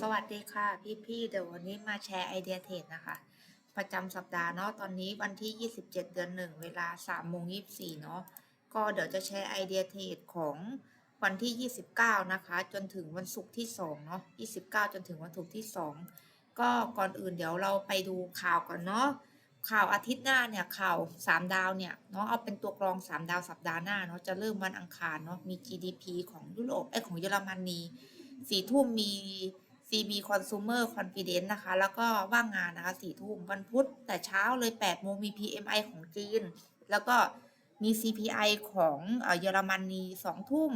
สวัสดีค่ะพี่ๆเดี๋ยววันนี้มาแชร์ไอเดียเทรดนะคะ ประจำสัปดาห์เนาะตอนนี้วันที่ 27 เดือนหนึ่งเวลา3โมง24 เนาะก็เดี๋ยวจะแชร์ไอเดียเทรดของวันที่ 29 นะคะ จนถึงวันศุกร์ที่2เนาะ29 จนถึงวันศุกร์ที่ 2 ก็ก่อนอื่นเดี๋ยวเราไปดูข่าวก่อนเนาะข่าวอาทิตย์หน้าเนี่ยข่าว 3 ดาวเนี่ยเนาะเอาเป็นตัวกรอง 3 ดาวสัปดาห์หน้าเนาะจะเริ่มวันอังคารเนาะมี GDP ของยุโรปเอ้ยของเยอรมนี สี่ทุ่มมี CB Consumer Confidence นะคะ แล้วก็ว่างงานนะคะสี่ทุ่มวันพุธแต่เช้าเลย8โมงมี PMI ของจีน แล้วก็มี CPI ของเอยอรมนีสองทุ่ม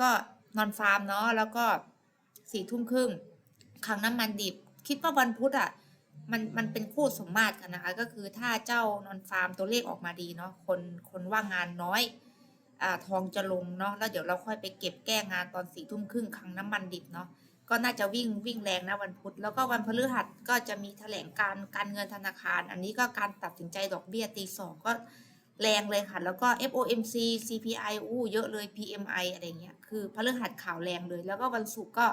ก็นอนฟาร์มเนาะแล้วก็สี่ทุ่มครึ่งคังน้ำมันดิบ คิดว่าวันพุธอะมันมันเป็นคู่สมมาตรกันนะคะ ก็คือถ้าเจ้านอนฟาร์มตัวเลขออกมาดีเนาะคนคนว่างงานน้อย อ่าทองจะลงเนาะแล้วเดี๋ยวเราค่อยไปเก็บแก้งานตอนสี่ทุ่มครึ่งครั้งน้ำมันดิบเนาะก็น่าจะวิ่งวิ่งแรงนะวันพุธแล้วก็วันพฤหัสก็จะมีแถลงการการเงินธนาคาร อันนี้ก็การตัดสินใจดอกเบี้ยตีสองก็แรงเลยค่ะ แล้วก็ FOMC CPI อู้เยอะเลย PMI อะไรเงี้ยคือพฤหัสข่าวแรงเลย แล้วก็วันศุกร์ก็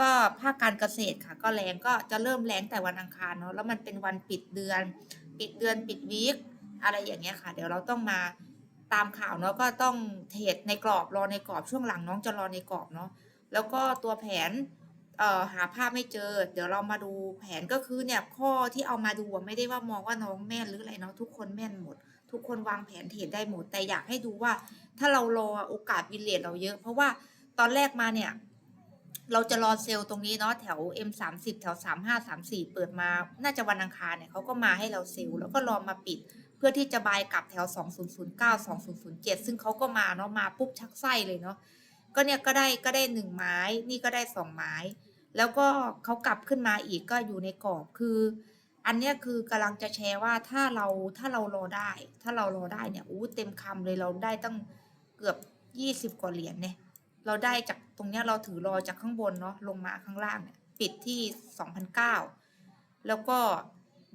ก็ภาคการเกษตรค่ะ ก็แรงก็จะเริ่มแรงแต่วันอังคารเนาะแล้วมันเป็นวันปิดเดือน ปิดเดือนปิดวีคอะไรอย่างเงี้ยค่ะ เดี๋ยวเราต้องมา ตามข่าวเนาะก็ต้องเทรดในกรอบรอในกรอบช่วงหลังน้องจะรอในกรอบเนาะแล้วก็ตัวแผนเอ่อหาภาพไม่เจอ เดี๋ยวเรามาดูแผนก็คือเนี่ยข้อที่เอามาดูไม่ได้ว่ามองว่าน้องแม่นหรืออะไรเนาะทุกคนแม่นหมด ทุกคนวางแผนเทรดได้หมด แต่อยากให้ดูว่า ถ้าเรารอโอกาสวินเลทเราเยอะ เพราะว่าตอนแรกมาเนี่ยเราจะรอเซลล์ตรงนี้เนาะแถว M 3 0 แถว 3 5 3 4 เปิดมา น่าจะวันอังคารเนี่ยเขาก็มาให้เราเซลล์แล้วก็รอมาปิด เพื่อที่จะบายกลับแถว 2009 2007 ซึ่งเขาก็มาเนาะมาปุ๊บชักไส้เลยเนาะก็เนี่ยก็ได้ก็ได้หนึ่งไม้ นี่ก็ได้สองไม้ แล้วก็เขากลับขึ้นมาอีกก็อยู่ในกรอบคือ อันเนี้ยคือกำลังจะแชร์ว่าถ้าเราถ้าเรารอได้ ถ้าเรารอได้เนี่ยอู้เต็มคำเลยเราได้ตั้งเกือบยี่สิบกว่าเหรียญเนี่ยเราได้จากตรงเนี้ยเราถือรอจากข้างบนเนาะลงมาข้างล่างเนี่ยปิดที่สองพันเก้าแล้วก็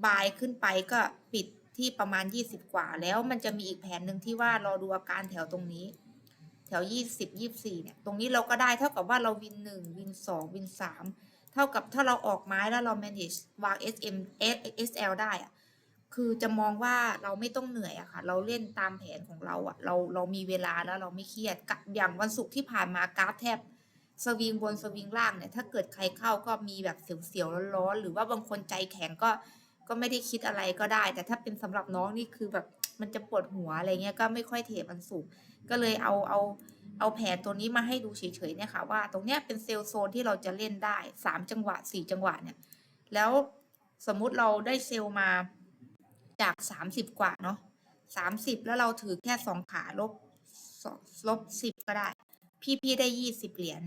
บายขึ้นไปก็ปิด ที่ประมาณยี่สิบกว่า แล้วมันจะมีอีกแผนหนึ่งที่ว่ารอดูอาการแถวตรงนี้ แถวยี่สิบยี่สี่เนี่ยตรงนี้เราก็ได้เท่ากับว่าเราวินหนึ่งวินสองวินสามเท่ากับถ้าเราออกไม้แล้วเรา manage วาง SM SL ได้อะคือจะมองว่าเราไม่ต้องเหนื่อยอะค่ะ เราเล่นตามแผนของเราอะเราเรามีเวลาแล้วเราไม่เครียดอย่างวันศุกร์ที่ผ่านมากราฟแทบสวิงบนสวิงล่างเนี่ยถ้าเกิดใครเข้าก็มีแบบเสียวๆร้อนๆหรือว่าบางคนใจแข็งก็ ก็ไม่ได้คิดอะไรก็ได้ แต่ถ้าเป็นสำหรับน้องนี่คือแบบมันจะปวดหัวอะไรเงี้ยก็ไม่ค่อยเทรดวันศุกก็เลยเอาเอาเอาแผนตัวนี้มาให้ดูเฉยๆเนี่ยค่ะว่าตรงเนี้ยเป็นเซลล์โซนที่เราจะเล่นได้สามจังหวะสี่จังหวะเนี่ยแล้วสมมุติเราได้เซลล์มาจากสามสิบกว่าเนาะสามสิบแล้วเราถือแค่สองขาลบลบสิบก็ได้ พี่พี่ได้ยี่สิบเหรียญ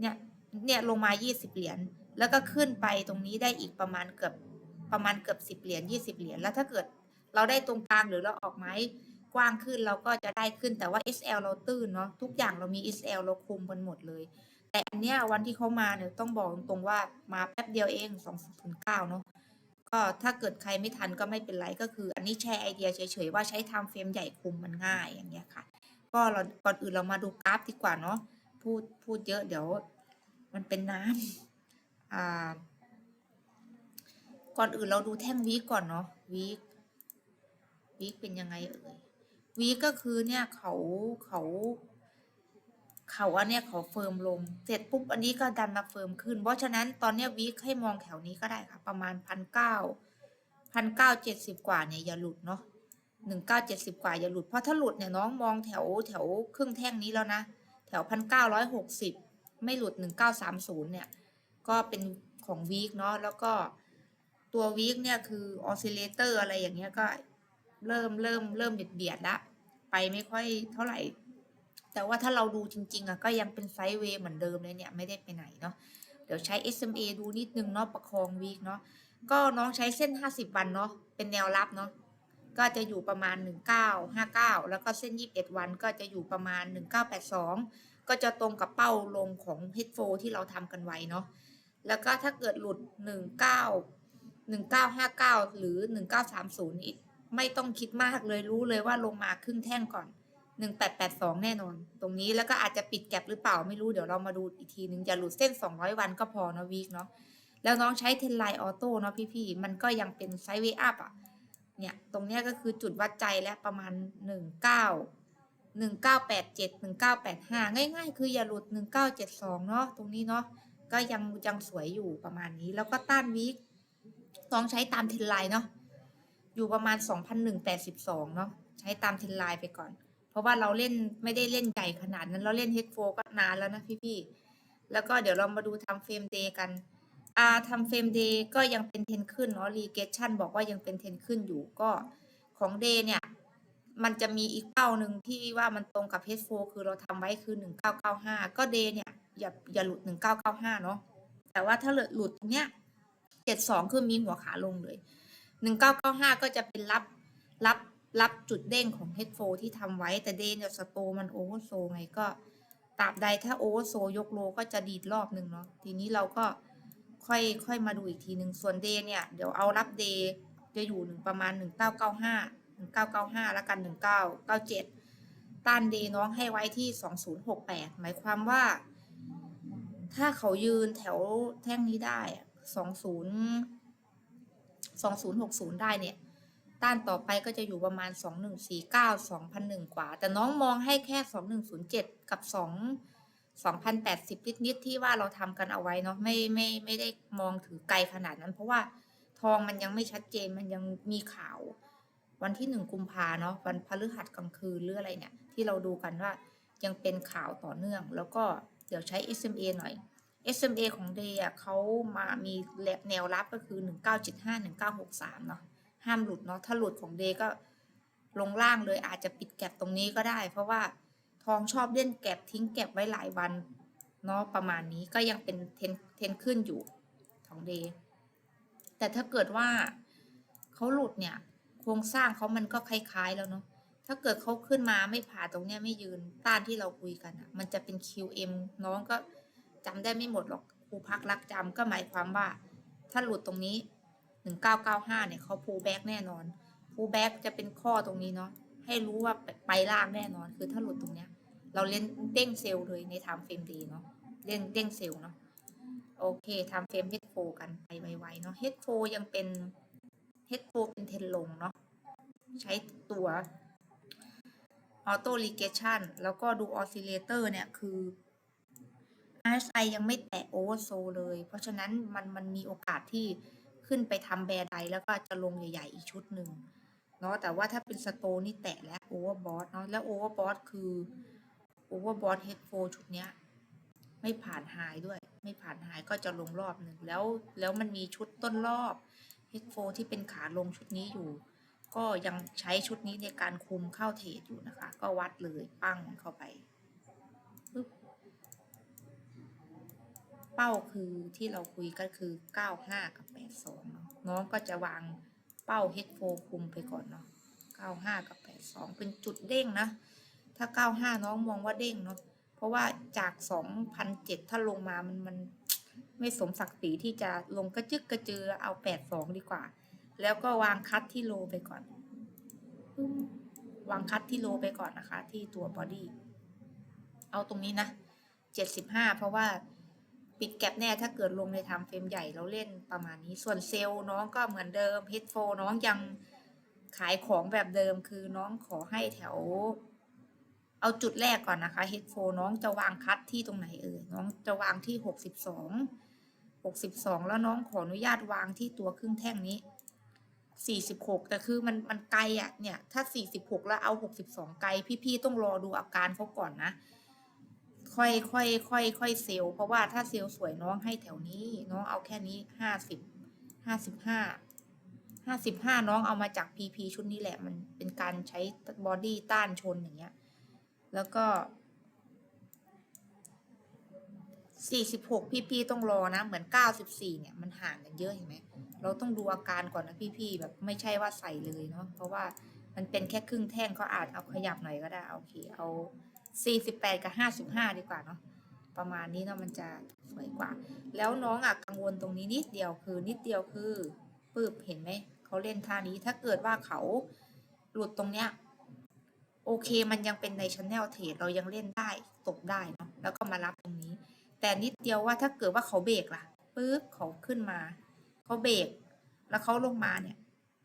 เนี่ยเนี่ยลงมายี่สิบเหรียญแล้วก็ขึ้นไปตรงนี้ได้อีกประมาณเกือบ ประมาณเกือบสิบเหรียญยี่สิบเหรียญแล้วถ้าเกิดเราได้ตรงกลางหรือเราออกไม้กว้างขึ้นเราก็จะได้ขึ้นแต่ว่า SL เราตื้นเนาะทุกอย่างเรามี SL เราคุมกันหมดเลย แต่อันเนี้ยวันที่เขามาเนี่ยต้องบอกตรงๆว่ามาแป๊บเดียวเอง2 0 9เนาะก็ถ้าเกิดใครไม่ทันก็ไม่เป็นไรก็คือ อันนี้แชร์ไอเดียเฉยๆว่าใช้ทม์เฟรมใหญ่คุมมันง่ายอย่างเงี้ยค่ะ ก็เราก่อนอื่นเรามาดูกราฟดีกว่าเนาะพูดพูดเยอะเดี๋ยว มันเป็นน้ำอ่า ก่อนอื่นเราดูแท่งวีคก่อนเนาะวีควีคเป็นยังไงเอ่ยวีคก็คือเนี่ยเขาเขาเขาอันเนี้ยเขาเฟิร์มลง เสร็จปุ๊บอันนี้ก็ดันมาเฟิร์มขึ้น เพราะฉะนั้นตอนเนี้ยวีคให้มองแถวนี้ก็ได้ค่ะ ประมาณพันเก้าพันเก้าเจ็ดสิบกว่าเนี่ยอย่าหลุดเนาะหนึ่งเก้าเจ็ดสิบกว่าอย่าหลุด เพราะถ้าหลุดเนี่ยน้องมองแถวแถวครึ่งแท่งนี้แล้วนะ แถวพันเก้าร้อยหกสิบไม่หลุดหนึ่งเก้าสามศูนย์เนี่ย ก็เป็นของวีคเนาะแล้วก็ ตัววีคเนี่ยคือออสซิเลเตอร์อะไรอย่างเงี้ยก็เริ่มเริ่มเริ่มเบียดเบียดละไปไม่ค่อยเท่าไหร่ แต่ว่าถ้าเราดูจริงๆอะก็ยังเป็นไซด์เวย์เหมือนเดิมเลยเนี่ยไม่ได้ไปไหนเนาะเดี๋ยวใช้ SMA ดูนิดนึงเนาะประคองวีคเนาะก็น้องใช้เส้น 50 วันเนาะเป็นแนวรับเนาะก็จะอยู่ประมาณ 1959 แล้วก็เส้น 21 วันก็จะอยู่ประมาณ 1982 ก็จะตรงกับเป้าลงของเฮดโฟที่เราทำกันไว้เนาะแล้วก็ถ้าเกิดหลุด 19 1959 หรือ 1930อีกไม่ต้องคิดมากเลยรู้เลยว่าลงมาครึ่งแท่งก่อนหนึ่งแปดแปดสองแน่นอน ตรงนี้แล้วก็อาจจะปิดแก็บหรือเปล่าไม่รู้เดี๋ยวเรามาดูอีกทีหนึ่งอย่าหลุดเส้นสองร้อยวันก็พอเนาะวีคเนาะแล้วน้องใช้เทนไลน์ออโต้เนาะพี่ๆ มันก็ยังเป็นไซด์เวย์อัพอะเนี่ย ตรงเนี้ยก็คือจุดวัดใจและประมาณหนึ่งเก้าหนึ่งเก้าแปดเจ็ดหนึ่งเก้าแปดห้าง่ายๆ คืออย่าหลุดหนึ่งเก้าเจ็ดสองเนาะตรงนี้เนาะก็ยังยังสวยอยู่ประมาณนี้ แล้วก็ต้านวีค ต้องใช้ตามเทนไลน์เนาะอยู่ประมาณสองพันหนึ่งแปดสิบสองเนาะใช้ตามเทนไลน์ไปก่อน เพราะว่าเราเล่นไม่ได้เล่นใหญ่ขนาดนั้น เราเล่นเฮดโฟก็นานแล้วนะพี่ๆแล้วก็เดี๋ยวเรามาดูทำเฟรมเดย์กันอ่าทำเฟรมเดย์ก็ยังเป็นเทนขึ้นเนาะรีเกชันบอกว่ายังเป็นเทนขึ้นอยู่ก็ของเดย์เนี่ยมันจะมีอีกเป้าหนึ่งที่ว่ามันตรงกับ H4 คือเราทำไว้คือ 1995 ก็เดย์เนี่ยอย่าอย่าหลุด 1995 เนาะแต่ว่าถ้าหลุดตรงเนี้ย เจ็ดสองคือมีหัวขาลงเลยหนึ่งเก้าเก้าห้าก็จะเป็นรับรับรับจุดเด้งของเฮดโฟที่ทำไว้แต่เดนกับสโตมันโอเวอร์โซไงก็ตราบใดถ้าโอเวอร์โซยกโลก็จะดีดรอบหนึ่งเนาะทีนี้เราก็ค่อยค่อยมาดูอีกทีหนึ่งส่วนเดเนี่ย เดี๋ยวเอารับเดย์จะอยู่หนึ่งประมาณหนึ่งเก้าเก้าห้าหนึ่งเก้าเก้าห้าแล้วกันหนึ่งเก้าเก้าเจ็ดต้านเดน้องให้ไว้ที่สองศูนย์หกแปดหมายความว่า ถ้าเขายืนแถวแท่งนี้ได้อะ 20 2060 ได้เนี่ย ต้านต่อไปก็จะอยู่ประมาณ 2149 2001 กว่า แต่น้องมองให้แค่ 2107 กับ 2 2080 นิดนิดที่ว่าเราทำกันเอาไว้เนาะไม่ไม่ไม่ได้มองถือไกลขนาดนั้น เพราะว่าทองมันยังไม่ชัดเจนมันยังมีข่าว วันที่หนึ่งกุมภาเนาะวันพฤหัสกลางคืนหรืออะไรเนี่ย ที่เราดูกันว่ายังเป็นข่าวต่อเนื่อง แล้วก็เดี๋ยวใช้ SMA หน่อย SMA ของ Day อะเขามามีแนวรับก็คือ 1975 1963 เนาะห้ามหลุดเนาะถ้าหลุดของ Day ก็ลงล่างเลยอาจจะปิดแก็บตรงนี้ก็ได้ เพราะว่าทองชอบเล่นแก็บทิ้งแก็บไว้หลายวันเนาะประมาณนี้ก็ยังเป็นเทนเทนขึ้นอยู่ทองเดย์แต่ถ้าเกิดว่าเขาหลุดเนี่ยโครงสร้างเขามันก็คล้ายๆแล้วเนาะถ้าเกิดเขาขึ้นมาไม่ผ่าตรงเนี้ยไม่ยืนต้านที่เราคุยกันอะมันจะเป็น QM น้องก็ จำได้ไม่หมดหรอกครูพักรักจำก็หมายความว่า ถ้าหลุดตรงนี้1995เนี่ยเขาพูแบ็กแน่นอนพูแบ็กจะเป็นข้อตรงนี้เนาะให้รู้ว่าไปล่างแน่นอน คือถ้าหลุดตรงเนี้ย เราเล่นเด้งเซลล์เลยในไทม์เฟรมดีเนาะเล่นเด้งเซลล์เนาะโอเคไทม์เฟรมเฮดโฟกันไปไวๆเนาะเฮดโฟยังเป็นเฮดโฟเป็นเทนลงเนาะใช้ตัวออโต้ลีเกชันแล้วก็ดูออสซิเลเตอร์เนี่ย คือ RSI ยังไม่แตะโอเวอร์โซเลย เพราะฉะนั้นมันมันมีโอกาสที่ขึ้นไปทำแบร์ไดแล้วก็จะลงใหญ่ ๆ อีกชุดหนึ่งเนาะแต่ว่าถ้าเป็นสโตนี่แตะแล้วโอเวอร์บอสเนาะแล้วโอเวอร์บอสคือโอเวอร์บอสเฮดโฟชุดเนี้ย ไม่ผ่านไฮด้วย ไม่ผ่านไฮก็จะลงรอบหนึ่งแล้วแล้วมันมีชุดต้นรอบเฮดโฟที่เป็นขาลงชุดนี้อยู่ ก็ยังใช้ชุดนี้ในการคุมเข้าเทรดอยู่นะคะ ก็วัดเลยปั้งเข้าไปบ เป้าคือที่เราคุยก็คือ 95 กับ 82เนาะน้องก็จะวางเป้า H4 คุมไปก่อนเนาะ95 กับ 82 เป็นจุดเด้งนะ ถ้า 95 น้องมองว่าเด้งเนาะเพราะว่าจาก 2,007 ถ้าลงมามันมันไม่สมศักดิ์ศรีที่จะลงกระจึกกระเจือเอา 82 ดีกว่า แล้วก็วางคัดที่โลไปก่อน วางคัดที่โลไปก่อนนะคะ ที่ตัวบอดี้เอาตรงนี้นะ 75 เพราะว่า ปิดแก็บแน่ถ้าเกิดลงในทม์เฟรมใหญ่เราเล่นประมาณนี้ ส่วนเซลล์น้องก็เหมือนเดิมเฮดโฟน้องยังขายของแบบเดิมคือน้องขอให้แถว เอาจุดแรกก่อนนะคะเฮดโฟน้องจะวางคัดที่ตรงไหนเอ่ยน้องจะวางที่หกสิบสองหกสิบสองแล้วน้องขออนุญาตวางที่ตัวครึ่งแท่งนี้สี่สิบหกแต่คือมันมันไกลอะเนี่ย ถ้าสี่สิบหกแล้วเอาหกสิบสองไกล พี่ๆต้องรอดูอาการเขาก่อนนะ ค่อยค่อยค่อยค่อยเซลล์เพราะว่าถ้าเซลล์สวยน้องให้แถวนี้ น้องเอาแค่นี้ห้าสิบห้าสิบห้าห้าสิบห้าน้องเอามาจากพีพีชุดนี้แหละมันเป็นการใช้บอดี้ต้านชนอย่างเงี้ย แล้วก็สี่สิบหกพี่พี่ต้องรอนะ เหมือนเก้าสิบสี่เนี่ยมันห่างกันเยอะเห็นไหมเราต้องดูอาการก่อนนะพี่พี่แบบไม่ใช่ว่าใส่เลยเนาะเพราะว่ามันเป็นแค่ครึ่งแท่งก็อาจเอาขยับหน่อยก็ได้โอเคเอา สี่สิบแปดกับห้าสิบห้าดีกว่าเนาะประมาณนี้เนาะมันจะสวยกว่า แล้วน้องอะกังวลตรงนี้นิดเดียวคือ นิดเดียวคือปืบเห็นไหมเขาเล่นท่านี้ถ้าเกิดว่าเขาหลุดตรงเนี้ยโอเคมันยังเป็นในช n แนลเทรดเรายังเล่นได้ตกได้เนาะแล้วก็มารับตรงนี้ แต่นิดเดียวว่าถ้าเกิดว่าเขาเบรกล่ะปึ๊บเขาขึ้นมาเขาเบรกแล้วเขาลงมาเนี่ย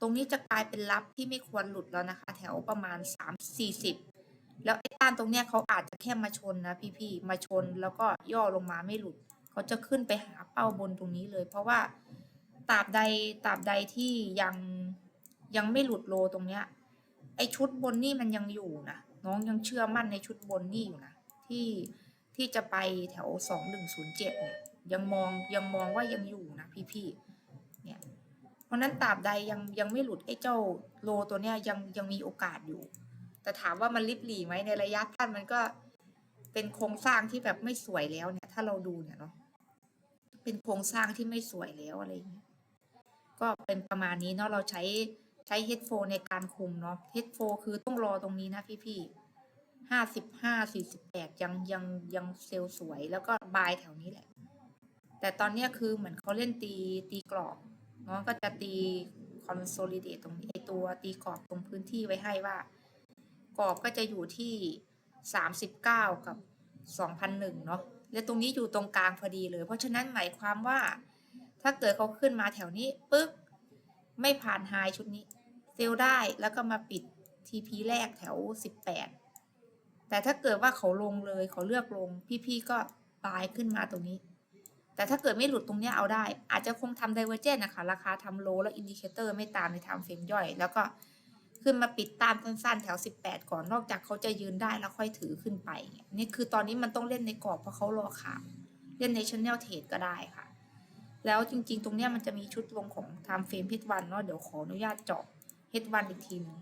ตรงนี้จะกลายเป็นรับที่ไม่ควรหลุดแล้วนะคะ แถวประมาณสามสี่สิบ แล้วไอ้ต้านตรงเนี้ยเขาอาจจะแค่มาชนนะพี่ๆมาชนแล้วก็ย่อลงมาไม่หลุดเขาจะขึ้นไปหาเป้าบนตรงนี้เลย เพราะว่าตราบใดตราบใดที่ยังยังไม่หลุดโลตรงเนี้ย ไอชุดบนนี่มันยังอยู่นะน้องยังเชื่อมั่นในชุดบนนี่อยู่นะที่ที่จะไปแถวสองหนึ่งศูนย์เจ็ดเนี่ย ยังมองยังมองว่ายังอยู่นะพี่ๆเนี่ย เพราะนั้นตราบใดยังยังไม่หลุดไอ้เจ้าโลตัวเนี้ยยังยังมีโอกาสอยู่ แต่ถามว่ามันริบหรี่ไหมในระยะสั้นมันก็เป็นโครงสร้างที่แบบไม่สวยแล้วเนี่ย ถ้าเราดูเนี่ยเนาะเป็นโครงสร้างที่ไม่สวยแล้วอะไรอย่างเงี้ยก็เป็นประมาณนี้เนาะเราใช้ใช้เฮดโฟในการคุมเนาะเฮดโฟคือต้องรอตรงนี้นะพี่ๆห้าสิบห้าสี่สิบแปดยังยังยังเซลล์สวยแล้วก็บายแถวนี้แหละ แต่ตอนเนี้ยคือเหมือนเขาเล่นตีตีกรอบน้องก็จะตีคอนโซลิเดตตรงนี้ไอตัวตีกรอบตรงพื้นที่ไว้ให้ว่า กรอบก็จะอยู่ที่สามสิบเก้ากับสองพันหนึ่งเนาะและตรงนี้อยู่ตรงกลางพอดีเลย เพราะฉะนั้นหมายความว่า ถ้าเกิดเขาขึ้นมาแถวนี้ปึ๊บไม่ผ่านไฮชุดนี้เซลได้แล้วก็มาปิด TP แรกแถวสิบแปดแต่ถ้าเกิดว่าเขาลงเลยเขาเลือกลงพี่ๆก็บายขึ้นมาตรงนี้ แต่ถ้าเกิดไม่หลุดตรงนี้เอาได้ อาจจะคงทำ divergent นนะคะ ราคาทำโลแล้วอินดิเคเตอร์ไม่ตามในทม์เฟรมย่อย แล้วก็ ขึ้นมาปิดตามสั้นๆแถว 18 ก่อนนอกจากเขาจะยืนได้แล้วค่อยถือขึ้นไปเนี่ยนี่คือตอนนี้มันต้องเล่นในกรอบเพราะเขารอขามเล่นใน channel trade ก็ได้ค่ะ แล้วจริงๆ ตรงเนี้ยมันจะมีชุดลงของ time frame h วันเนาะเดี๋ยวขออนุญาตเจาะ h วันอีกทีนึง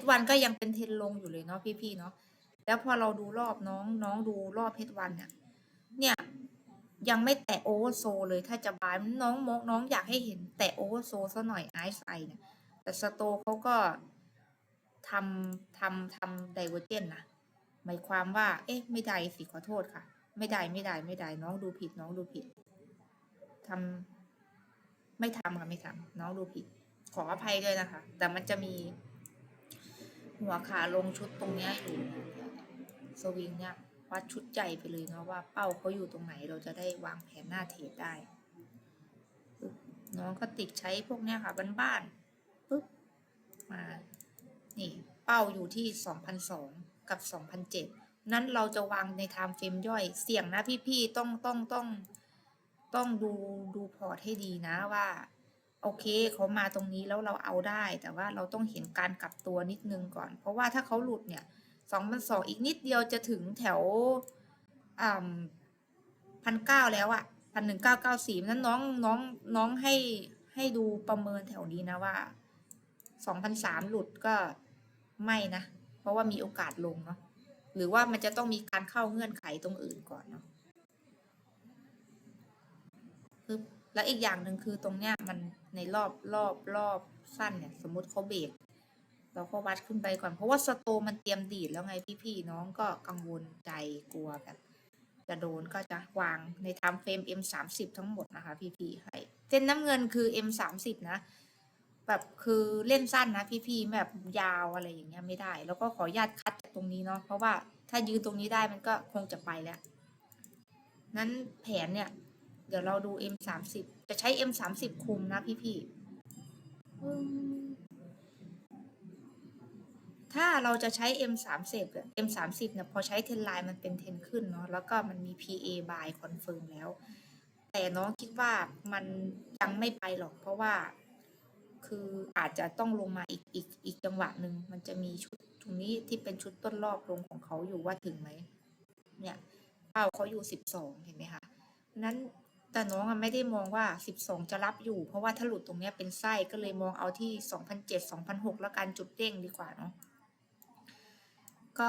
h วันก็ยังเป็นเทนลงอยู่เลยเนาะพี่ๆเนาะแล้วพอเราดูรอบน้องน้องดูรอบเพชรวันเนี่ยเนี่ย ยังไม่แตะโอเวอร์โซเลยถ้าจะบายน้องมองน้องอยากให้เห็นแตะโอเวอร์โซซะหน่อยไอซ์ไอเนี่ยแต่สโตเขาก็ทำทำทำไดเวอร์เจนนะหมายความว่า เอ๊ะ ไม่ได้สิขอโทษค่ะ ไม่ได้ไม่ได้ไม่ได้น้องดูผิดน้องดูผิดทำไม่ทำค่ะไม่ทำน้องดูผิด ขออภัยด้วยนะคะ แต่มันจะมี หัวขาลงชุดตรงเนี้ยอยู่สวิงเนี่ย วัดชุดใจไปเลยเนาะว่าเป้าเขาอยู่ตรงไหนเราจะได้วางแผนหน้าเทรดได้ปึ๊บน้องก็ติดใช้พวกเนี้ยค่ะบ้านๆปึ๊บมานี่เป้าอยู่ที่สองพันสองกับสองพันเจ็ดนั้นเราจะวางในไทม์เฟรมย่อยเสี่ยงนะพี่ๆต้องต้องต้องต้องดูดูพอร์ตให้ดีนะว่า โอเคเขามาตรงนี้แล้วเราเอาได้ แต่ว่าเราต้องเห็นการกลับตัวนิดนึงก่อน เพราะว่าถ้าเขาหลุดเนี่ย สองพันสองอีกนิดเดียวจะถึงแถวพันเก้าแล้วอะพันหนึ่งเก้าเก้าสี่นั้นน้องน้องน้องให้ให้ดูประเมินแถวนี้นะว่าสองพันสามหลุดก็ไม่นะ เพราะว่ามีโอกาสลงเนาะหรือว่ามันจะต้องมีการเข้าเงื่อนไขตรงอื่นก่อนเนาะแล้วอีกอย่างหนึ่งคือตรงเนี้ยมันในรอบรอบรอบสั้นเนี่ย สมมติเขาเบรก เราก็วัดขึ้นไปก่อนเพราะว่าสโตมันเตรียมดีดแล้วไงพี่ๆน้องก็กังวลใจกลัวแบบจะโดนก็จะวางในไทม์เฟรม M 3 0ทั้งหมดนะคะพี่ๆให้เส้นน้ำเงินคือ M 3 0นะแบบคือเล่นสั้นนะพี่ๆแบบยาวอะไรอย่างเงี้ยไม่ได้ แล้วก็ขออนุญาตคัดจากตรงนี้เนาะเพราะว่าถ้ายืนตรงนี้ได้มันก็คงจะไปแล้วนั้นแผนเนี่ยเดี๋ยวเราดู M สามสิบจะใช้ M สามสิบคุมนะพี่พี่ๆ ถ้าเราจะใช้ M สามสิบ M สามสิบเนี่ยพอใช้เทนไลน์มันเป็นเทนขึ้นเนาะแล้วก็มันมี PA by confirm แล้ว แต่น้องคิดว่ามันยังไม่ไปหรอก เพราะว่าคืออาจจะต้องลงมาอีกอีกอีกจังหวะหนึ่งมันจะมีชุดตรงนี้ที่เป็นชุดต้นรอบลงของเขาอยู่ว่าถึงไหมเนี่ยเป้าเขาอยู่สิบสองเห็นไหมคะนั้นแต่น้องไม่ได้มองว่า 12 จะรับอยู่ เพราะว่าถ้าหลุดตรงเนี้ยเป็นไส้ก็เลยมองเอาที่ 2007 2006 แล้วกันจุดเด้งดีกว่าเนาะ ก็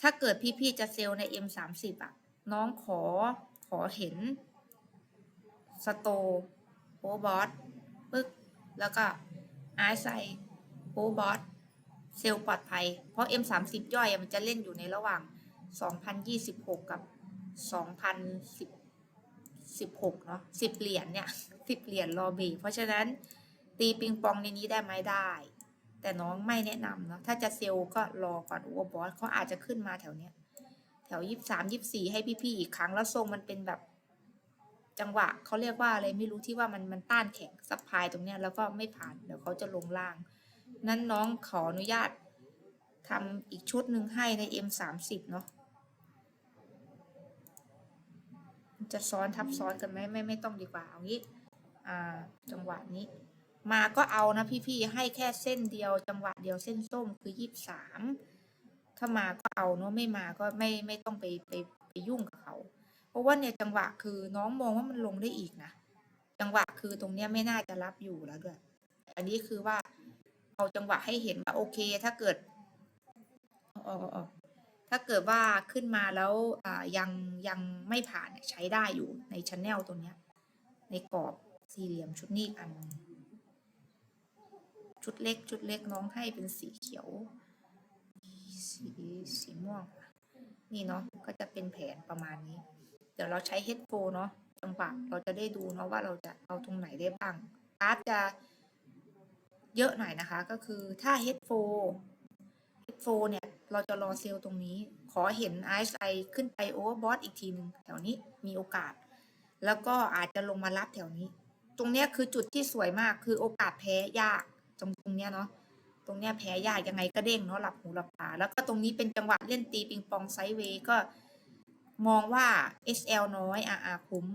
ถ้าเกิดพี่ๆจะเซลล์ใน M30 อะ น้องขอขอเห็นสโตโอบอสปึ๊ก แล้วก็ไอไซโอบอสเซลล์ปลอดภัย เพราะ M30 ย่อยมันจะเล่นอยู่ในระหว่าง 2026 กับ 2016 เนาะ10 เหรียญเนี่ย 10 เหรียญรอเบรกเพราะฉะนั้นตีปิงปองในนี้ได้ไหมได้ แต่น้องไม่แนะนำเนาะถ้าจะเซลล์ก็รอก่อนโอเวอร์บอสเขาอาจจะขึ้นมาแถวเนี้ย แถวยี่สามยี่สี่ให้พี่ๆอีกครั้งแล้วทรงมันเป็นแบบ จังหวะเขาเรียกว่าอะไรไม่รู้ที่ว่ามันมันต้านแข็งซับพลายตรงเนี้ยแล้วก็ไม่ผ่านเดี๋ยวเขาจะลงล่าง นั้นน้องขออนุญาตทำอีกชุดหนึ่งให้ใน M สามสิบเนาะจะซ้อนทับซ้อนกันไหมไม่ไม่ต้องดีกว่าเอางี้ อ่า จังหวะนี้ มาก็เอานะพี่ๆให้แค่เส้นเดียว จังหวะเดียวเส้นส้มคือยี่สิบสามถ้ามาก็เอาเนาะไม่มาก็ไม่ไม่ต้องไปไปไปยุ่งกับเขา เพราะว่าเนี่ยจังหวะคือน้องมองว่ามันลงได้อีกนะจังหวะคือตรงเนี้ยไม่น่าจะรับอยู่แล้วด้วย อันนี้คือว่าเอาจังหวะให้เห็นว่าโอเค ถ้าเกิดออเอถ้าเกิดว่าขึ้นมาแล้วอ่ายังยังไม่ผ่านใช้ได้อยู่ในชั้นแนลตรงเนี้ยในกรอบสี่เหลี่ยมชุดนี้กันนึง ชุดเล็ก ชุดเล็กน้องให้เป็นสีเขียว สีสีม่วง นี่เนาะก็จะเป็นแผนประมาณนี้ เดี๋ยวเราใช้เฮดโฟเนาะจังหวะเราจะได้ดูเนาะว่าเราจะเอาตรงไหนได้บ้างกราฟจะเยอะหน่อยนะคะ ก็คือถ้าเฮดโฟเฮดโฟเนี่ย เราจะรอเซลล์ตรงนี้ ขอเห็นไอซไอขึ้นไปโอเวอร์บอทอีกทีหนึ่งแถวนี้มีโอกาส แล้วก็อาจจะลงมารับแถวนี้ ตรงเนี้ยคือจุดที่สวยมากคือโอกาสแพ้ยาก ตรงตรงเนี้ยเนาะตรงเนี้ยแพ้ยากยังไงก็เด้งเนาะหลับหูหลับตาแล้วก็ตรงนี้เป็นจังหวะเล่นตีปิงปองไซด์เวย์ก็มองว่า SL น้อย RR คุ้ม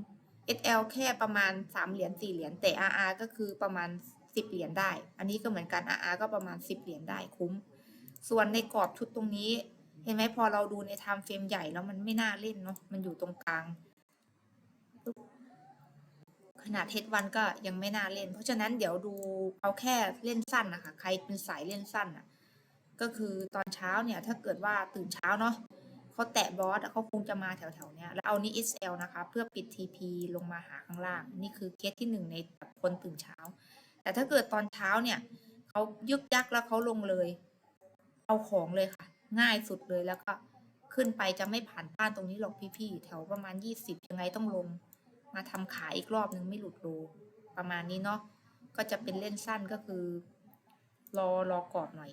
SL แค่ประมาณ 3 เหรียญ4เหรียญแต่ RR ก็คือประมาณ 10 เหรียญได้ อันนี้ก็เหมือนกัน RR ก็ประมาณ 10 เหรียญได้คุ้ม ส่วนในกรอบชุดตรงนี้ เห็นไหมพอเราดูในไทม์เฟรมใหญ่แล้วมันไม่น่าเล่นเนาะมันอยู่ตรงกลาง ขนาดเทสวันก็ยังไม่น่าเล่น เพราะฉะนั้นเดี๋ยวดูเอาแค่เล่นสั้นนะคะ ใครเป็นสายเล่นสั้นอะ ก็คือตอนเช้าเนี่ยถ้าเกิดว่าตื่นเช้าเนาะเขาแตะบอสเขาคงจะมาแถวๆเนี้ยแล้วเอานี้ SL นะคะ เพื่อปิด TP ลงมาหาข้างล่าง นี่คือเคสที่หนึ่งในคนตื่นเช้า แต่ถ้าเกิดตอนเช้าเนี่ยเขายึกยักแล้วเขาลงเลย เอาของเลยค่ะ ง่ายสุดเลยแล้วก็ขึ้นไปจะไม่ผ่านต้านตรงนี้หรอกพี่ๆแถวประมาณยี่สิบยังไงต้องลง มาทำขายอีกรอบนึงไม่หลุดโลประมาณนี้เนาะก็จะเป็นเล่นสั้นก็คือ รอรอกรอบหน่อย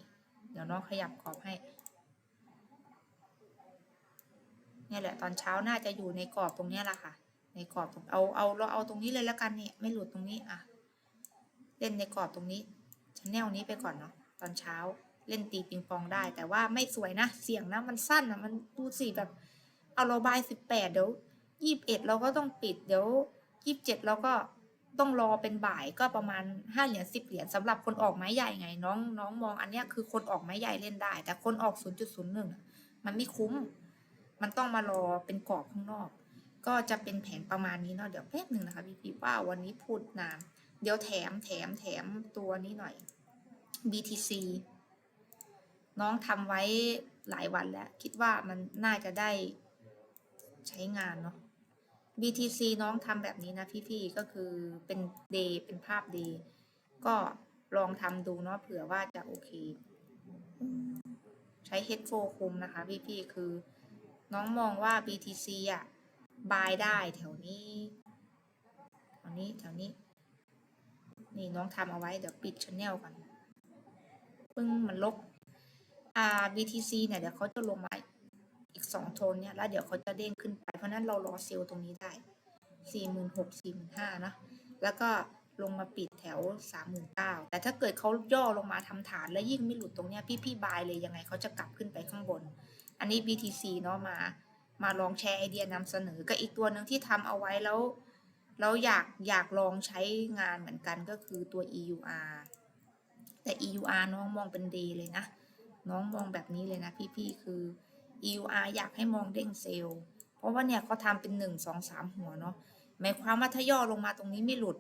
เดี๋ยวน้องขยับกรอบให้เนี่ยแหละตอนเช้าน่าจะอยู่ในกรอบตรงนี้แหละค่ะ ในกรอบตรงเอาเอาเราเอาตรงนี้เลยแล้วกันเนี่ยไม่หลุดตรงนี้อะเล่นในกรอบตรงนี้ชันแนลนี้ไปก่อนเนาะตอนเช้าเล่นตีปิงปองได้ แต่ว่าไม่สวยนะ เสียงนะมันสั้นอะมันดูสิแบบ เอาเราบายสิบแปดเดี๋ยว ยี่สิบเอ็ดเราก็ต้องปิด เดี๋ยวยี่สิบเจ็ดเราก็ต้องรอเป็นบ่ายก็ประมาณห้าเหรียญสิบเหรียญสำหรับคนออกไม้ใหญ่ไง น้องน้องมองอันเนี้ยคือคนออกไม้ใหญ่เล่นได้ แต่คนออกศูนย์จุดศูนย์หนึ่งมันไม่คุ้ม มันต้องมารอเป็นกรอบข้างนอก ก็จะเป็นแผนประมาณนี้เนาะเดี๋ยวแป๊บหนึ่งนะคะพี่พี่ว่าวันนี้พูดนานเดี๋ยวแถมแถมแถมตัวนี้หน่อย BTC น้องทำไว้หลายวันแล้ว คิดว่ามันน่าจะได้ใช้งานเนาะ BTC น้องทำแบบนี้นะพี่ๆก็คือเป็นเดย์เป็นภาพเดย์ก็ลองทำดูเนาะเผื่อว่าจะโอเค ใช้ h e a d p h o คุมนะคะพี่ๆคือน้องมองว่า BTC อะบายได้แถวนี้แถวนี้แถวนี้ นี่น้องทำเอาไว้เดี๋ยวปิดช n แนลก่อนปึ้งมันลบอ่า BTC เนี่ยเดี๋ยวเขาจะลงมา อีกสองโทนเนี่ยแล้วเดี๋ยวเขาจะเด้งขึ้นไป เพราะนั้นเรารอเซลล์ตรงนี้ได้สี่หมื่นหกสี่หมื่นห้านะแล้วก็ลงมาปิดแถวสามหมื่นเก้าแต่ถ้าเกิดเขาย่อลงมาทำฐานแล้วยิ่งไม่หลุดตรงเนี้ยพี่พี่บายเลยยังไงเขาจะกลับขึ้นไปข้างบน อันนี้ BTC เนาะมา มาลองแชร์ไอเดียนำเสนอกับอีกตัวหนึ่งที่ทำเอาไว้แล้วแล้วอยากอยากลองใช้งานเหมือนกันก็คือตัว EUR แต่ EUR น้องมองเป็น d เลยนะ น้องมองแบบนี้เลยนะพี่ๆคือ EUR อยากให้มองเด้งเซลล์เพราะว่าเนี่ยเขาทำเป็นหนึ่งสองสามหัวเนาะหมายความว่าถ้าย่อลงมาตรงนี้ไม่หลุด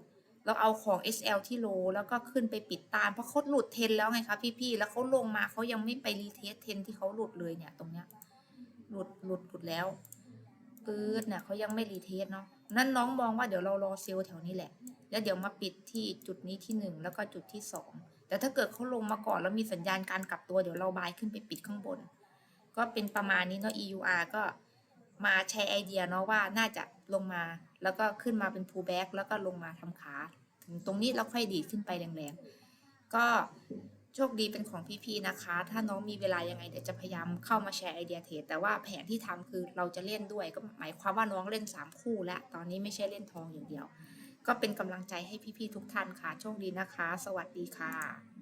เราเอาของ SL ที่โล แล้วก็ขึ้นไปปิดตาม เพราะเขาหลุดเทนแล้วไงคะพี่ๆแล้วเขาลงมาเขายังไม่ไปรีเทสเทนที่เขาหลุดเลยเนี่ยตรงเนี้ยหลุดหลุดหลุดแล้วปื๊ดเนี่ยเขายังไม่รีเทสเนาะนั่นน้องมองว่าเดี๋ยวเรารอเซลล์แถวนี้แหละ แล้วเดี๋ยวมาปิดที่จุดนี้ที่หนึ่งแล้วก็จุดที่สองแต่ถ้าเกิดเขาลงมาก่อนแล้วมีสัญญาณการกลับตัวเดี๋ยวเราบายขึ้นไปปิดข้างบน ก็เป็นประมาณนี้เนาะ EUR ก็มาแชร์ไอเดียเนาะว่าน่าจะลงมาแล้วก็ขึ้นมาเป็น pullback แล้วก็ลงมาทำขาถึงตรงนี้แล้วค่อยดีขึ้นไปแรงๆ ก็โชคดีเป็นของพี่ๆนะคะ ถ้าน้องมีเวลายังไงเดี๋ยวจะพยายามเข้ามาแชร์ไอเดียเทรดแต่ว่าแผนที่ทำคือเราจะเล่นด้วยก็หมายความว่าน้องเล่น 3 คู่แล้วตอนนี้ไม่ใช่เล่นทองอย่างเดียว ก็เป็นกำลังใจให้พี่ๆทุกท่านค่ะ โชคดีนะคะ สวัสดีค่ะ